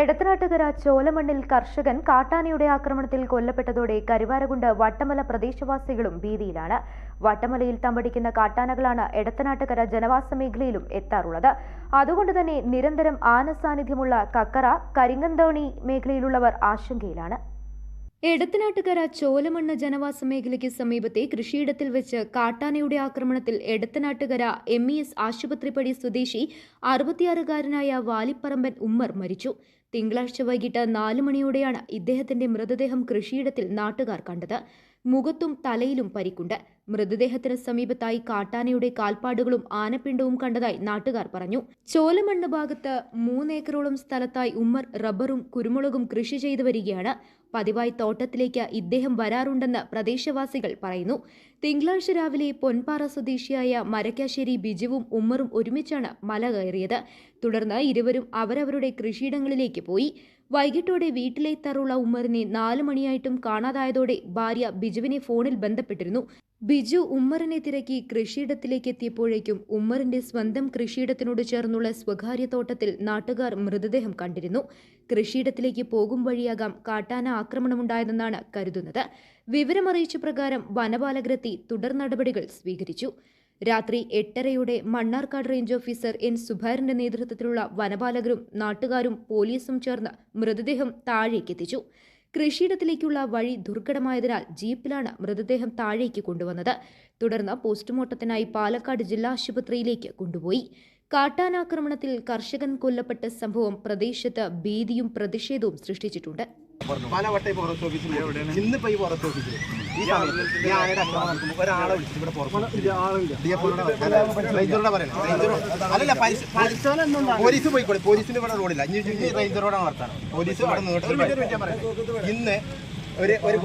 എടത്തനാട്ടുകര ചോലമണ്ണിൽ കർഷകൻ കാട്ടാനയുടെ ആക്രമണത്തിൽ കൊല്ലപ്പെട്ടതോടെ കരുവാരകുണ്ട് വട്ടമല പ്രദേശവാസികളും ഭീതിയിലാണ്. വട്ടമലയിൽ തമ്പടിക്കുന്ന കാട്ടാനകളാണ് എടത്തനാട്ടുകര ജനവാസ മേഖലയിലും എത്താറുള്ളത്. അതുകൊണ്ട് തന്നെ നിരന്തരം ആന സാന്നിധ്യമുള്ള കക്കറ കരിങ്ങന്തോണി മേഖലയിലുള്ളവർ ആശങ്കയിലാണ്. എടത്തനാട്ടുകര ചോലമണ്ണ് ജനവാസ മേഖലയ്ക്ക് സമീപത്തെ കൃഷിയിടത്തിൽ വെച്ച് കാട്ടാനയുടെ ആക്രമണത്തിൽ എടത്തനാട്ടുകര എം ഇ എസ് ആശുപത്രിപ്പടി സ്വദേശി അറുപത്തിയാറുകാരനായ വാലിപ്പറമ്പൻ ഉമ്മർ മരിച്ചു. തിങ്കളാഴ്ച വൈകിട്ട് നാല് മണിയോടെയാണ് ഇദ്ദേഹത്തിന്റെ മൃതദേഹം കൃഷിയിടത്തിൽ നാട്ടുകാർ കണ്ടത്. മുഖത്തും തലയിലും പരിക്കുണ്ട്. മൃതദേഹത്തിന് സമീപത്തായി കാട്ടാനയുടെ കാൽപ്പാടുകളും ആനപ്പിണ്ടവും കണ്ടതായി നാട്ടുകാർ പറഞ്ഞു. ചോലമണ്ണ് ഭാഗത്ത് മൂന്നേക്കറോളം സ്ഥലത്തായി ഉമ്മർ റബ്ബറും കുരുമുളകും കൃഷി ചെയ്തു വരികയാണ്. പതിവായി തോട്ടത്തിലേക്ക് ഇദ്ദേഹം വരാറുണ്ടെന്ന് പ്രദേശവാസികൾ പറയുന്നു. തിങ്കളാഴ്ച രാവിലെ പൊൻപാറ സ്വദേശിയായ മരക്കാശ്ശേരി ബിജുവും ഉമ്മറും ഒരുമിച്ചാണ് മല കയറിയത്. തുടർന്ന് ഇരുവരും അവരവരുടെ കൃഷിയിടങ്ങളിലേക്ക് പോയി. വൈകിട്ടോടെ വീട്ടിലെത്താറുള്ള ഉമ്മറിനെ നാല് മണിയായിട്ടും കാണാതായതോടെ ഭാര്യ ബിജുവിനെ ഫോണിൽ ബന്ധപ്പെട്ടിരുന്നു. ബിജു ഉമ്മറിനെ തിരക്കി കൃഷിയിടത്തിലേക്ക് എത്തിയപ്പോഴേക്കും ഉമ്മറിന്റെ സ്വന്തം കൃഷിയിടത്തിനോട് ചേർന്നുള്ള സ്വകാര്യ തോട്ടത്തിൽ നാട്ടുകാർ മൃതദേഹം കണ്ടിരുന്നു. കൃഷിയിടത്തിലേക്ക് പോകും വഴിയാകാം കാട്ടാന ആക്രമണമുണ്ടായതെന്നാണ് കരുതുന്നത്. വിവരമറിയിച്ച പ്രകാരം വനപാലകരെത്തി തുടർ നടപടികൾ സ്വീകരിച്ചു. രാത്രി എട്ടരയോടെ മണ്ണാർക്കാട് റേഞ്ച് ഓഫീസർ എൻ സുബൈറിന്റെ നേതൃത്വത്തിലുള്ള വനപാലകരും നാട്ടുകാരും പോലീസും ചേർന്ന് മൃതദേഹം താഴേക്കെത്തിച്ചു. കൃഷിയിടത്തിലേക്കുള്ള വഴി ദുർഘടമായതിനാൽ ജീപ്പിലാണ് മൃതദേഹം താഴേക്ക് കൊണ്ടുവന്നത്. തുടർന്ന് പോസ്റ്റ്മോർട്ടത്തിനായി പാലക്കാട് ജില്ലാ ആശുപത്രിയിലേക്ക് കൊണ്ടുപോയി. കാട്ടാനാക്രമണത്തിൽ കർഷകൻ കൊല്ലപ്പെട്ട സംഭവം പ്രദേശത്ത് ഭീതിയും പ്രതിഷേധവും സൃഷ്ടിച്ചിട്ടുണ്ട്. പലവട്ടം ഈ ഫോറസ്റ്റ് ഓഫീസിൽ ഇന്നിപ്പോ ഈ ഫോറസ്റ്റ് ഓഫീസിൽ ഈ സമയത്ത് ഈ ആനയുടെ ആക്രമണം നടക്കുമ്പോൾ ഒരാളെ വിളിച്ചിട്ട് ഇവിടെ അല്ലല്ല പോലീസ് പോയിക്കോളെ. പോലീസിന് ഇവിടെ റോഡില്ല റേഞ്ചർ ഇനി റേഞ്ചറോടാണ് വർത്താനം. പോലീസ് ഇവിടെ നീട്ടി ഇന്ന് ഒരു ഒരു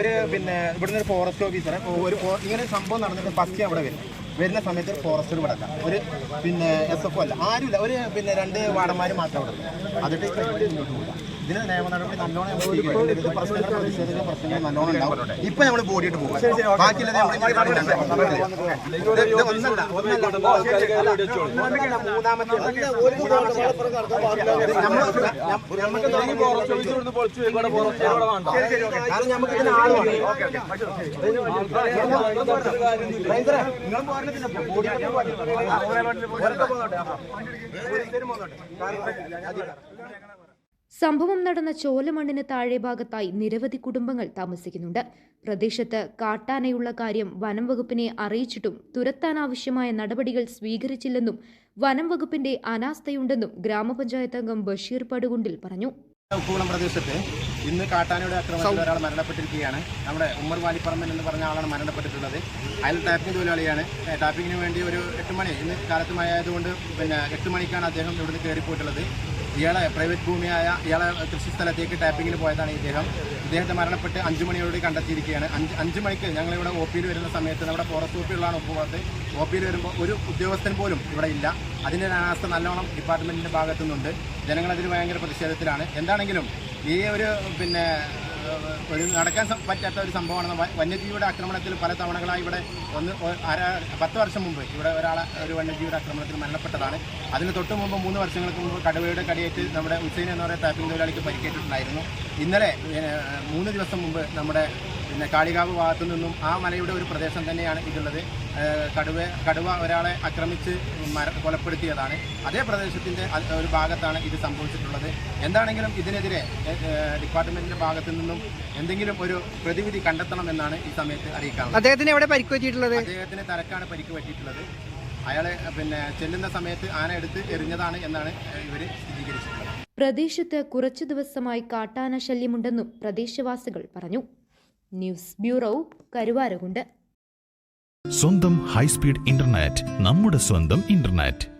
ഒരു പിന്നെ ഇവിടുന്ന് ഒരു ഫോറസ്റ്റ് ഓഫീസറെ ഒരു ഇങ്ങനെ സംഭവം നടന്നിട്ട് ഫസ്റ്റ് അവിടെ വരും. വരുന്ന സമയത്ത് ഒരു ഫോറസ്റ്റർ ഇവിടെ എത്താം. ഒരു പിന്നെ എസ് എഫ് അല്ല. ആരുമില്ല. ഒരു പിന്നെ രണ്ട് വാർഡന്മാർ മാത്രം അവിടെ. അതിട്ട് ഇങ്ങോട്ട് പോകില്ല ഇതിന് നിയമ നടപടി നല്ലോണം നമ്മൾ സ്വീകരിക്കും. ഇത് പ്രശ്നങ്ങൾ പ്രതിഷേധിക്കുന്ന പ്രശ്നങ്ങൾ നല്ലോണം ഉണ്ടാവും ഇപ്പൊ നമ്മൾ ബോഡിയിട്ട് പോകും ബാക്കിയുള്ളത് നമ്മൾ ഇത് ഇത് ഒന്നല്ല ഒന്നല്ല മൂന്നാമത്തെ നമുക്ക് ശരി ശരി ഓക്കെ കാരണം നമുക്ക് ഇതിന് ആൾ വേണം ഓക്കെ ഓക്കെ നിങ്ങൾ പോരണത്തില്ല ബോഡി സംഭവം നടന്ന ചോലമണ്ണിന് താഴെ ഭാഗത്തായി നിരവധി കുടുംബങ്ങൾ താമസിക്കുന്നുണ്ട്. പ്രദേശത്ത് കാട്ടാനയുള്ള കാര്യം വനം വകുപ്പിനെ അറിയിച്ചിട്ടും തുരത്താനാവശ്യമായ നടപടികൾ സ്വീകരിച്ചില്ലെന്നും വനം വകുപ്പിന്റെ അനാസ്ഥയുണ്ടെന്നും ഗ്രാമപഞ്ചായത്ത് അംഗം ബഷീർ പടുകുണ്ടിൽ പറഞ്ഞു. ഉപ്പുകുളം പ്രദേശത്ത് ഇന്ന് കാട്ടാനയുടെ അക്രമത്തിൽ ഒരാൾ മരണപ്പെട്ടിരിക്കുകയാണ്. നമ്മുടെ ഉമ്മർ വാലിപ്പറമ്പൻ എന്ന് പറഞ്ഞ ആളാണ് മരണപ്പെട്ടിട്ടുള്ളത്. അയാൾ ടാപ്പിംഗ് തൊഴിലാളിയാണ്. ടാപ്പിങ്ങിന് വേണ്ടി ഒരു എട്ട് മണി ഇന്ന് കാലത്ത് മഴയായതുകൊണ്ട് പിന്നെ എട്ട് മണിക്കാണ് അദ്ദേഹം ഇവിടുന്ന് കയറിപ്പോയിട്ടുള്ളത്. ഇയാളെ പ്രൈവറ്റ് ഭൂമിയായ ഇയാളെ കൃഷി സ്ഥലത്തേക്ക് ടാപ്പിങ്ങിന് പോയതാണ് ഇദ്ദേഹം. ഇദ്ദേഹത്തെ മരണപ്പെട്ട് അഞ്ചു മണിയോട് കണ്ടെത്തിയിരിക്കുകയാണ്. അഞ്ച് അഞ്ച് മണിക്ക് ഞങ്ങളിവിടെ ഒ പിയിൽ വരുന്ന സമയത്ത് നമ്മുടെ ഫോറസ്റ്റ് ഓഫീസിലാണ് ഉപ്പുകുളത്ത് ഒ പിയിൽ വരുമ്പോൾ ഒരു ഉദ്യോഗസ്ഥൻ പോലും ഇവിടെ ഇല്ല. അതിന്റെ അനാസ്ഥ നല്ലോണം ഡിപ്പാർട്ട്മെന്റിന്റെ ഭാഗത്തുനിന്നുണ്ട്. ജനങ്ങളതിൽ ഭയങ്കര പ്രതിഷേധത്തിലാണ്. എന്താണെങ്കിലും ഈ ഒരു പിന്നെ ഒരു നടക്കാൻ പറ്റാത്ത ഒരു സംഭവമാണ് വന്യജീവിയുടെ ആക്രമണത്തിൽ പല തവണകളായി ഇവിടെ ഒന്ന് പത്ത് വർഷം മുമ്പ് ഇവിടെ ഒരാൾ ഒരു വന്യജീവിയുടെ ആക്രമണത്തിൽ മരണപ്പെട്ടതാണ്. അതിന് തൊട്ട് മുമ്പ് മൂന്ന് വർഷങ്ങൾക്ക് മുമ്പ് കടുവയുടെ കടിയേറ്റ് നമ്മുടെ ഹുസൈൻ എന്ന് പറയുന്ന ടാപ്പിംഗ് തൊഴിലാളിക്ക് പരിക്കേറ്റിട്ടുണ്ടായിരുന്നു. ഇന്നലെ മൂന്ന് ദിവസം മുമ്പ് നമ്മുടെ പിന്നെ കാളികാവ് ഭാഗത്തു നിന്നും ആ മലയുടെ ഒരു പ്രദേശം തന്നെയാണ് ഇതുള്ളത്. കടുവ കടുവ ഒരാളെ ആക്രമിച്ച് മര കൊലപ്പെടുത്തിയതാണ്. അതേ പ്രദേശത്തിന്റെ ഒരു ഭാഗത്താണ് ഇത് സംഭവിച്ചിട്ടുള്ളത്. എന്താണെങ്കിലും ഇതിനെതിരെ ഡിപ്പാർട്ട്മെന്റിന്റെ ഭാഗത്തു നിന്നും എന്തെങ്കിലും ഒരു പ്രതിവിധി കണ്ടെത്തണമെന്നാണ് ഈ സമയത്ത് അറിയിക്കാറുള്ളത്. അദ്ദേഹത്തിന് എവിടെ പരിക്ക് പറ്റിയിട്ടുള്ളത് അദ്ദേഹത്തിന് തലക്കാണ് പരിക്ക് പറ്റിയിട്ടുള്ളത് അയാളെ പിന്നെ ചെല്ലുന്ന സമയത്ത് ആന എടുത്ത് എറിഞ്ഞതാണ് എന്നാണ് ഇവർ സ്ഥിരീകരിച്ചിട്ടുള്ളത്. പ്രദേശത്ത് കുറച്ചു ദിവസമായി കാട്ടാന ശല്യമുണ്ടെന്നും പ്രദേശവാസികൾ പറഞ്ഞു. News bureau Karuvarakundu. സ്വന്തം ഹൈസ്പീഡ് ഇന്റർനെറ്റ് നമ്മുടെ സ്വന്തം ഇന്റർനെറ്റ്.